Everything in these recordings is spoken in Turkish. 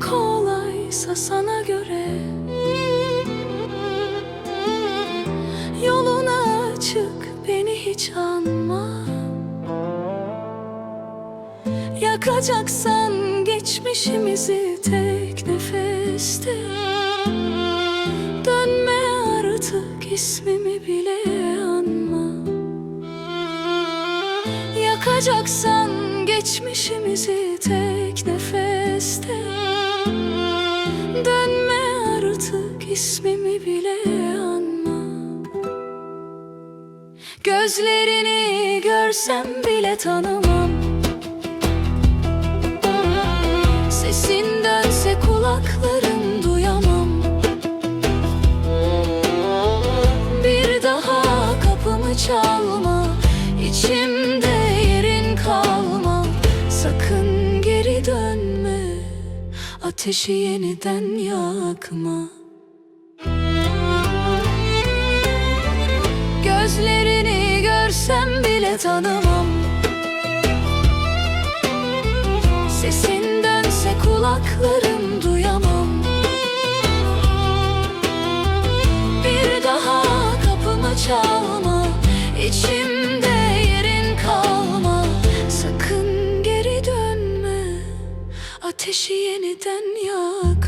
kolaysa sana göre. Yoluna açık beni hiç anma. Yakacaksan geçmişimizi tek nefeste. Dönme artık ismimi bile anma. Yakacaksan geçmişimizi tek nefeste Dönme artık ismimi bile anma. Gözlerini görsem bile tanımam. Sesin dönse kulaklarım duyamam. Bir daha kapımı çalma Ateşi yeniden yakma. Gözlerini görsem bile tanımam. Sesin dönse kulaklarım duyamam. Bir daha kapımı çalma. İçimde Ateşi yeniden yakma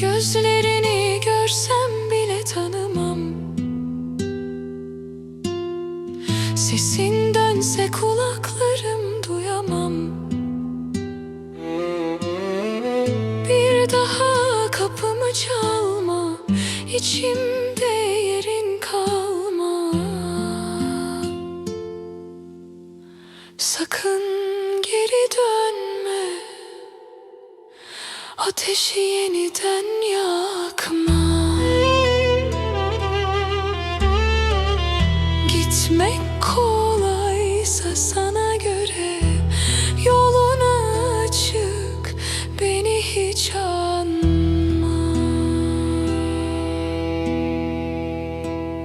Gözlerini görsem bile tanımam. Sesin dönse kulaklarım duyamam. Bir daha kapımı çalma. İçimde yerin Ateşi yeniden yakma. Gitmek kolaysa sana göre Yolun açık beni hiç anma.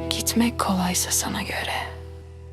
Gitmek kolaysa sana göre